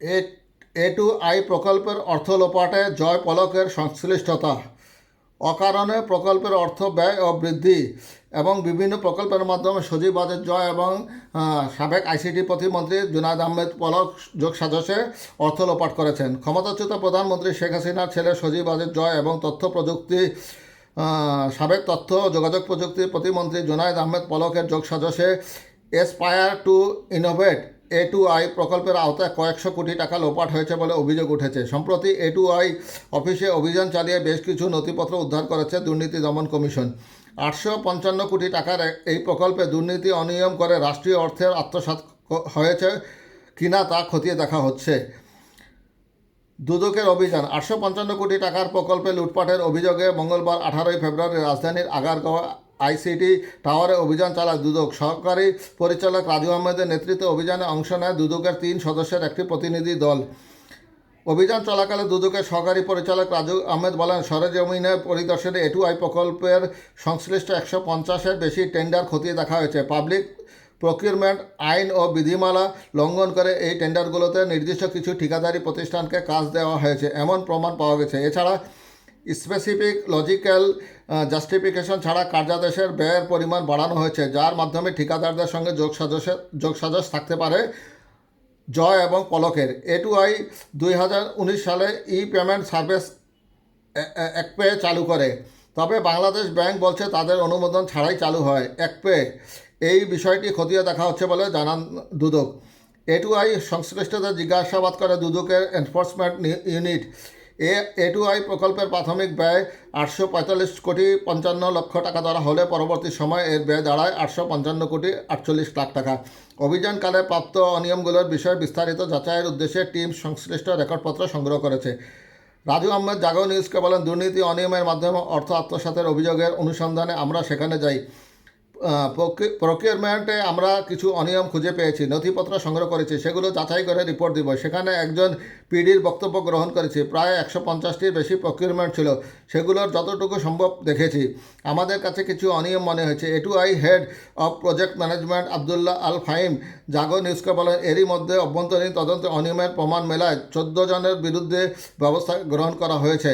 A two I প্রকল্পের অর্থ লোপাটে জয় পলকের সংশ্লিষ্টতা। অকারণে প্রকল্পের অর্থ ব্যয় ও বৃদ্ধি এবং বিভিন্ন প্রকল্পের মাধ্যমে সজীব বাজেট জয় এবং সাবেক আইসিটি প্রতিমন্ত্রী জুনায়দ আহমেদ পলক যোগ সাজসে অর্থ লোপাট করেছেন। ক্ষমতাচ্যুত প্রধানমন্ত্রী শেখ হাসিনার ছেলে সজীব বাজেট জয় এবং তথ্য প্রযুক্তি সাবেক তথ্য ও যোগাযোগ প্রযুক্তি প্রতিমন্ত্রী জুনায়দ আহমেদ পলকের যোগ সাজসে aspire to innovate A two I প্রকল্পের আওতায় কয়েকশো কোটি টাকা লোপাট হয়েছে বলে অভিযোগ উঠেছে। সম্প্রতি এ টু আই অফিসে অভিযান চালিয়ে বেশ কিছু নথিপত্র উদ্ধার করেছে দুর্নীতি দমন কমিশন। আটশো পঞ্চান্ন কোটি টাকার এই প্রকল্পে দুর্নীতি অনিয়ম করে রাষ্ট্রীয় অর্থের আত্মসাৎ ক- হয়েছে কিনা তা খতিয়ে দেখা হচ্ছে। দুদকের অভিযান, আটশো পঞ্চান্ন কোটি টাকার প্রকল্পে লুটপাটের অভিযোগে মঙ্গলবার আঠারোই ফেব্রুয়ারি রাজধানীর আগারগাঁও আইসিটি টাওয়ারে অভিযান চালায় দুদক। সহকারী পরিচালক রাজু আহমেদের নেতৃত্বে অভিযানে অংশ নেয় দুদকের তিন সদস্যের একটি প্রতিনিধি দল। অভিযান চলাকালে দুদকের সহকারী পরিচালক রাজু আহমেদ বলেন, সরেজমিনে পরিদর্শনে এটু আই প্রকল্পের সংশ্লিষ্ট একশো পঞ্চাশের বেশি টেন্ডার খতিয়ে দেখা হয়েছে। পাবলিক প্রকিউরমেন্ট আইন ও বিধিমালা লঙ্ঘন করে এই টেন্ডারগুলোতে নির্দিষ্ট কিছু ঠিকাদারি প্রতিষ্ঠানকে কাজ দেওয়া হয়েছে, এমন প্রমাণ পাওয়া গেছে। এছাড়া স্পেসিফিক লজিক্যাল জাস্টিফিকেশন ছাড়া কার্যাদেশের ব্যয়ের পরিমাণ বাড়ানো হয়েছে, যার মাধ্যমে ঠিকাদারদের সঙ্গে যোগসাজসের যোগসাজস থাকতে পারে জয় এবং পলকের। এ টু আই দুই হাজার উনিশ সালে ই পেমেন্ট সার্ভিস এক পে চালু করে। তবে বাংলাদেশ ব্যাংক বলছে তাদের অনুমোদন ছাড়াই চালু হয়। এক পে এই বিষয়টি খতিয়ে দেখা হচ্ছে বলে জানান দুদক। এ টু আই সংশ্লিষ্টদের জিজ্ঞাসাবাদ করে দুদকের এনফোর্সমেন্ট ইউনিট এ এ টু আই প্রকল্পের প্রাথমিক ব্যয় আটশো পঁয়তাল্লিশ কোটি পঞ্চান্ন লক্ষ টাকা ধরা হলে পরবর্তী সময়ে এর ব্যয় দাঁড়ায় আটশো পঞ্চান্ন কোটি আটচল্লিশ লাখ টাকা। অভিযানকালে প্রাপ্ত অনিয়মগুলোর বিষয়ে বিস্তারিত যাচাইয়ের উদ্দেশ্যে টিম সংশ্লিষ্ট রেকর্ডপত্র সংগ্রহ করেছে। রাজু আহমেদ জাগো নিউজকে বলেন, দুর্নীতি, অনিয়মের মাধ্যমে অর্থ আত্মসাতের অভিযোগের অনুসন্ধানে আমরা সেখানে যাই। প্রকিউরমেন্টে আমরা কিছু অনিয়ম খুঁজে পেয়েছি, নথিপত্র সংগ্রহ করেছি, সেগুলো যাচাই করে রিপোর্ট দিব। সেখানে একজন পিডির বক্তব্য গ্রহণ করেছি, প্রায় একশো পঞ্চাশটির বেশি প্রকিউরমেন্ট ছিল, সেগুলোর যতটুকু সম্ভব দেখেছি। আমাদের কাছে কিছু অনিয়ম মনে হয়েছে। A two I head of project management Abdullah Al Fahim Jago নিউজকে বলেন এরই মধ্যে অভ্যন্তরীণ তদন্তে অনিয়মের প্রমাণ মেলায় চোদ্দ জনের বিরুদ্ধে ব্যবস্থা গ্রহণ করা হয়েছে।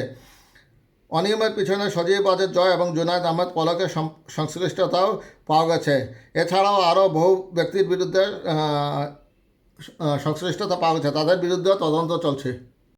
অনিয়মের পিছনে সজীব বাজের জয় এবং জুনায়দ আহমেদ পলকের সংশ্লিষ্টতাও পাওয়া গেছে। এছাড়াও আরও বহু ব্যক্তির বিরুদ্ধে সংশ্লিষ্টতা পাওয়া গেছে। তাদের বিরুদ্ধেও তদন্ত চলছে।